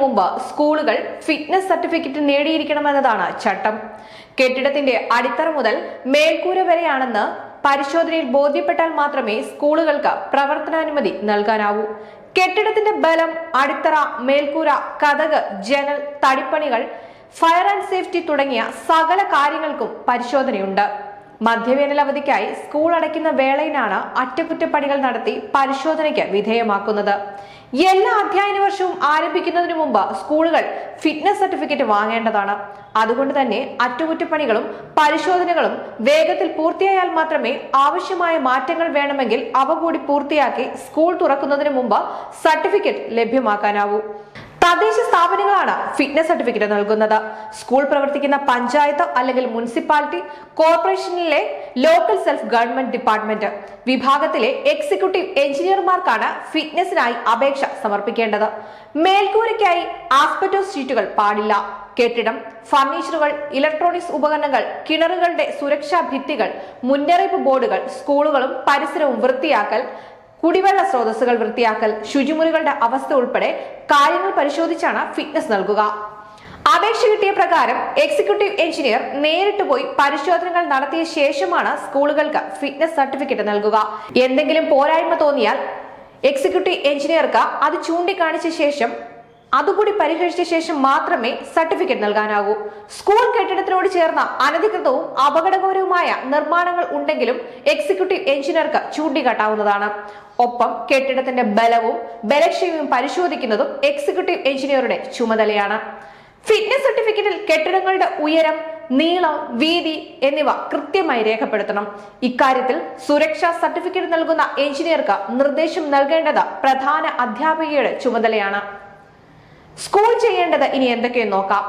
മുമ്പ് സ്കൂളുകൾ fitness certificate നേടിയിരിക്കണമെന്നതാണ് ചട്ടം. കെട്ടിടത്തിന്റെ അടിത്തറ മുതൽ മേൽക്കൂര വരെയാണെന്ന് പരിശോധനയിൽ ബോധ്യപ്പെട്ടാൽ മാത്രമേ സ്കൂളുകൾക്ക് പ്രവർത്തനാനുമതി നൽകാനാവൂ. കെട്ടിടത്തിന്റെ ബലം അടിത്തറ മേൽക്കൂര കഥക് ജനൽ തടിപ്പണികൾ ഫയർ ആൻഡ് സേഫ്റ്റി തുടങ്ങിയ സകല കാര്യങ്ങൾക്കും പരിശോധനയുണ്ട്. മധ്യവേനൽ അവധിക്കായി സ്കൂൾ അടയ്ക്കുന്ന വേളയിലാണ് അറ്റകുറ്റപ്പണികൾ നടത്തി പരിശോധനയ്ക്ക് വിധേയമാക്കുന്നത്. എല്ലാ അധ്യയന വർഷവും ആരംഭിക്കുന്നതിന് മുമ്പ് സ്കൂളുകൾ ഫിറ്റ്നസ് സർട്ടിഫിക്കറ്റ് വാങ്ങേണ്ടതാണ്. അതുകൊണ്ട് തന്നെ അറ്റകുറ്റപ്പണികളും പരിശോധനകളും വേഗത്തിൽ പൂർത്തിയായാൽ മാത്രമേ ആവശ്യമായ മാറ്റങ്ങൾ വേണമെങ്കിൽ അവ കൂടി പൂർത്തിയാക്കി സ്കൂൾ തുറക്കുന്നതിന് മുമ്പ് സർട്ടിഫിക്കറ്റ് ലഭ്യമാക്കാനാവൂ. തദ്ദേശ സ്ഥാപനങ്ങളാണ് ഫിറ്റ്നസ് സർട്ടിഫിക്കറ്റ് നൽകുന്നത്. സ്കൂൾ പ്രവർത്തിക്കുന്ന പഞ്ചായത്ത് അല്ലെങ്കിൽ മുനിസിപ്പാലിറ്റി കോർപ്പറേഷനിലെ ലോക്കൽ സെൽഫ് ഗവൺമെന്റ് ഡിപ്പാർട്ട്മെന്റ് വിഭാഗത്തിലെ എക്സിക്യൂട്ടീവ് എഞ്ചിനീയർമാർക്കാണ് ഫിറ്റ്നസിനായി അപേക്ഷ സമർപ്പിക്കേണ്ടത്. മേൽക്കൂരയ്ക്കായി ആസ്പെറ്റോസ് ഷീറ്റുകൾ പാടില്ല. കെട്ടിടം ഫർണിച്ചറുകൾ ഇലക്ട്രോണിക്സ് ഉപകരണങ്ങൾ കിണറുകളുടെ സുരക്ഷാ ഭിത്തികൾ മുന്നറിയിപ്പ് ബോർഡുകൾ സ്കൂളുകളും പരിസരവും വൃത്തിയാക്കൽ കുടിവെള്ള സ്രോതസ്സുകൾ വൃത്തിയാക്കൽ ശുചിമുറികളുടെ അവസ്ഥ ഉൾപ്പെടെ കാര്യങ്ങൾ പരിശോധിച്ചാണ് ഫിറ്റ്നസ് നൽകുക. അപേക്ഷ കിട്ടിയ പ്രകാരം എക്സിക്യൂട്ടീവ് എഞ്ചിനീയർ നേരിട്ട് പോയി പരിശോധനകൾ നടത്തിയ ശേഷമാണ് സ്കൂളുകൾക്ക് ഫിറ്റ്നസ് സർട്ടിഫിക്കറ്റ് നൽകുക. എന്തെങ്കിലും പോരായ്മ തോന്നിയാൽ എക്സിക്യൂട്ടീവ് എഞ്ചിനീയർക്ക് അത് ചൂണ്ടിക്കാണിച്ച ശേഷം അതുകൂടി പരിഹരിച്ച ശേഷം മാത്രമേ സർട്ടിഫിക്കറ്റ് നൽകാനാകൂ. സ്കൂൾ കെട്ടിടത്തിനോട് ചേർന്ന അനധികൃതവും അപകടകരവുമായ നിർമ്മാണങ്ങൾ ഉണ്ടെങ്കിലും എക്സിക്യൂട്ടീവ് എഞ്ചിനീയർക്ക് ചൂണ്ടിക്കാട്ടാവുന്നതാണ്. ഒപ്പം കെട്ടിടത്തിന്റെ ബലവും ബലക്ഷയവും പരിശോധിക്കുന്നതും എക്സിക്യൂട്ടീവ് എഞ്ചിനീയറുടെ ചുമതലയാണ്. ഫിറ്റ്നസ് സർട്ടിഫിക്കറ്റിൽ കെട്ടിടങ്ങളുടെ ഉയരം നീളം വീതി എന്നിവ കൃത്യമായി രേഖപ്പെടുത്തണം. ഇക്കാര്യത്തിൽ സുരക്ഷാ സർട്ടിഫിക്കറ്റ് നൽകുന്ന എഞ്ചിനീയർക്ക് നിർദ്ദേശം നൽകേണ്ടത് പ്രധാന അധ്യാപികയുടെ ചുമതലയാണ്. സ്കൂൾ ചെയ്യേണ്ടത് ഇനി എന്തൊക്കെയെന്ന് നോക്കാം.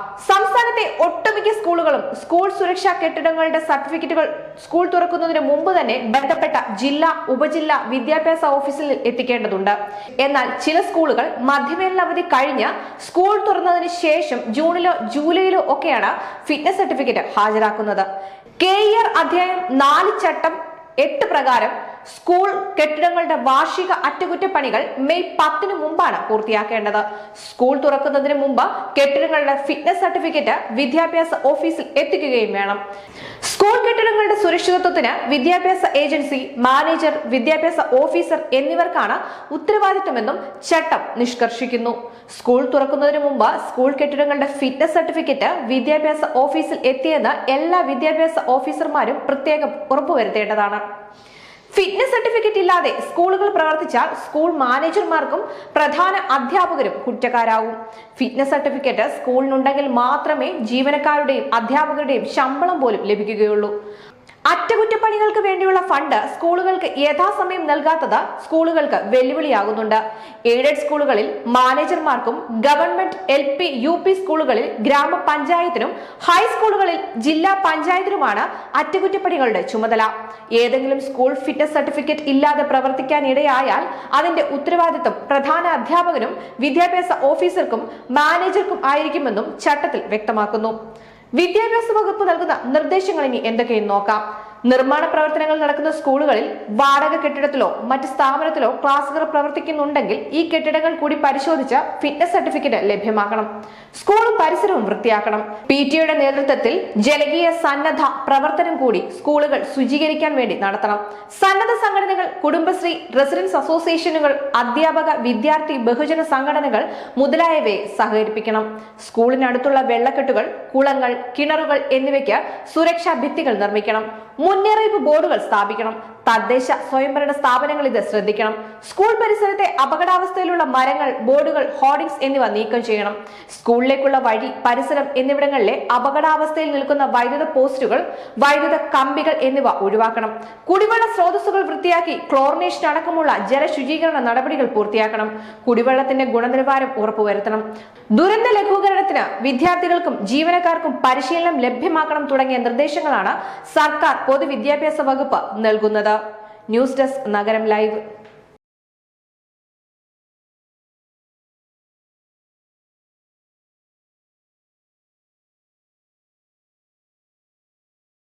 സംസ്ഥാനത്തെ ഒട്ടുമിക്ക സ്കൂളുകളും സ്കൂൾ സുരക്ഷാ കെട്ടിടങ്ങളുടെ സർട്ടിഫിക്കറ്റുകൾ സ്കൂൾ തുറക്കുന്നതിന് മുമ്പ് തന്നെ ബന്ധപ്പെട്ട ജില്ലാ ഉപജില്ലാ വിദ്യാഭ്യാസ ഓഫീസിൽ എത്തിക്കേണ്ടതുണ്ട്. എന്നാൽ ചില സ്കൂളുകൾ മധ്യവേനൽ അവധി കഴിഞ്ഞ് സ്കൂൾ തുറന്നതിന് ശേഷം ജൂണിലോ ജൂലൈയിലോ ഒക്കെയാണ് ഫിറ്റ്നസ് സർട്ടിഫിക്കറ്റ് ഹാജരാക്കുന്നത്. കെ ഇയർ അധ്യായം നാല് ചട്ടം എട്ട് പ്രകാരം സ്കൂൾ കെട്ടിടങ്ങളുടെ വാർഷിക അറ്റകുറ്റപ്പണികൾ മെയ് പത്തിന് മുമ്പാണ് പൂർത്തിയാക്കേണ്ടത്. സ്കൂൾ തുറക്കുന്നതിന് മുമ്പ് കെട്ടിടങ്ങളുടെ ഫിറ്റ്നസ് സർട്ടിഫിക്കറ്റ് വിദ്യാഭ്യാസ ഓഫീസിൽ എത്തിക്കുകയും വേണം. സ്കൂൾ കെട്ടിടങ്ങളുടെ സുരക്ഷിതത്വത്തിന് വിദ്യാഭ്യാസ ഏജൻസി മാനേജർ വിദ്യാഭ്യാസ ഓഫീസർ എന്നിവർക്കാണ് ഉത്തരവാദിത്തമെന്നും ചട്ടം നിഷ്കർഷിക്കുന്നു. സ്കൂൾ തുറക്കുന്നതിന് മുമ്പ് സ്കൂൾ കെട്ടിടങ്ങളുടെ ഫിറ്റ്നസ് സർട്ടിഫിക്കറ്റ് വിദ്യാഭ്യാസ ഓഫീസിൽ എത്തിയെന്ന് എല്ലാ വിദ്യാഭ്യാസ ഓഫീസർമാരും പ്രത്യേകം ഉറപ്പുവരുത്തേണ്ടതാണ്. ഫിറ്റ്നസ് സർട്ടിഫിക്കറ്റ് ഇല്ലാതെ സ്കൂളുകൾ പ്രവർത്തിച്ചാൽ സ്കൂൾ മാനേജർമാർക്കും പ്രധാന അധ്യാപകരും കുറ്റക്കാരാവും. ഫിറ്റ്നസ് സർട്ടിഫിക്കറ്റ് സ്കൂളിനുണ്ടെങ്കിൽ മാത്രമേ ജീവനക്കാരുടെയും അധ്യാപകരുടെയും ശമ്പളം പോലും ലഭിക്കുകയുള്ളൂ. അറ്റകുറ്റപ്പണികൾക്ക് വേണ്ടിയുള്ള ഫണ്ട് സ്കൂളുകൾക്ക് യഥാസമയം നൽകാത്തത് സ്കൂളുകൾക്ക് വെല്ലുവിളിയാകുന്നുണ്ട്. എയ്ഡഡ് സ്കൂളുകളിൽ മാനേജർമാർക്കും government L P U P സ്കൂളുകളിൽ ഗ്രാമപഞ്ചായത്തിനും ഹൈസ്കൂളുകളിൽ ജില്ലാ പഞ്ചായത്തിനുമാണ് അറ്റകുറ്റപ്പണികളുടെ ചുമതല. ഏതെങ്കിലും സ്കൂൾ ഫിറ്റ്നസ് സർട്ടിഫിക്കറ്റ് ഇല്ലാതെ പ്രവർത്തിക്കാനിടയായാൽ അതിന്റെ ഉത്തരവാദിത്വം പ്രധാന അധ്യാപകനും വിദ്യാഭ്യാസ ഓഫീസർക്കും മാനേജർക്കും ആയിരിക്കുമെന്നും ചട്ടത്തിൽ വ്യക്തമാക്കുന്നു. വിദ്യാഭ്യാസ വകുപ്പ് നൽകുന്ന നിർദ്ദേശങ്ങൾ ഇനി എന്തൊക്കെയെന്ന് നോക്കാം. നിർമ്മാണ പ്രവർത്തനങ്ങൾ നടക്കുന്ന സ്കൂളുകളിൽ വാടക കെട്ടിടത്തിലോ മറ്റ് സ്ഥാപനത്തിലോ ക്ലാസുകൾ പ്രവർത്തിക്കുന്നുണ്ടെങ്കിൽ ഈ കെട്ടിടങ്ങൾ കൂടി പരിശോധിച്ച് ഫിറ്റ്നസ് സർട്ടിഫിക്കറ്റ് ലഭ്യമാക്കണം. സ്കൂളും പരിസരവും വൃത്തിയാക്കണം. പി ടിയുടെ നേതൃത്വത്തിൽ ജനകീയ സന്നദ്ധ പ്രവർത്തനം കൂടി സ്കൂളുകൾ ശുചീകരിക്കാൻ വേണ്ടി നടത്തണം. സന്നദ്ധ സംഘടനകൾ കുടുംബശ്രീ റെസിഡൻസ് അസോസിയേഷനുകൾ അധ്യാപക വിദ്യാർത്ഥി ബഹുജന സംഘടനകൾ മുതലായവയെ സഹകരിപ്പിക്കണം. സ്കൂളിനടുത്തുള്ള വെള്ളക്കെട്ടുകൾ കുളങ്ങൾ കിണറുകൾ എന്നിവയ്ക്ക് സുരക്ഷാ ഭിത്തികൾ നിർമ്മിക്കണം. മുന്നറിയിപ്പ് ബോർഡുകൾ സ്ഥാപിക്കണം. തദ്ദേശ സ്വയംഭരണ സ്ഥാപനങ്ങൾ ഇത് ശ്രദ്ധിക്കണം. സ്കൂൾ പരിസരത്തെ അപകടാവസ്ഥയിലുള്ള മരങ്ങൾ ബോർഡുകൾ ഹോർഡിംഗ്സ് എന്നിവ നീക്കം ചെയ്യണം. സ്കൂളിലേക്കുള്ള വഴി പരിസരം എന്നിവിടങ്ങളിലെ അപകടാവസ്ഥയിൽ നിൽക്കുന്ന വൈദ്യുത പോസ്റ്റുകൾ വൈദ്യുത കമ്പികൾ എന്നിവ ഒഴിവാക്കണം. കുടിവെള്ള സ്രോതസ്സുകൾ വൃത്തിയാക്കി ക്ലോറിനേഷൻ അടക്കമുള്ള ജലശുചീകരണ നടപടികൾ പൂർത്തിയാക്കണം. കുടിവെള്ളത്തിന്റെ ഗുണനിലവാരം ഉറപ്പുവരുത്തണം. ദുരന്ത ലഘൂകരണത്തിന് വിദ്യാർത്ഥികൾക്കും ജീവനക്കാർക്കും പരിശീലനം ലഭ്യമാക്കണം തുടങ്ങിയ നിർദ്ദേശങ്ങളാണ് സർക്കാർ പൊതുവിദ്യാഭ്യാസ വകുപ്പ് നൽകുന്നത്. ന്യൂസ് ഡെസ്ക് നഗരം ലൈവ്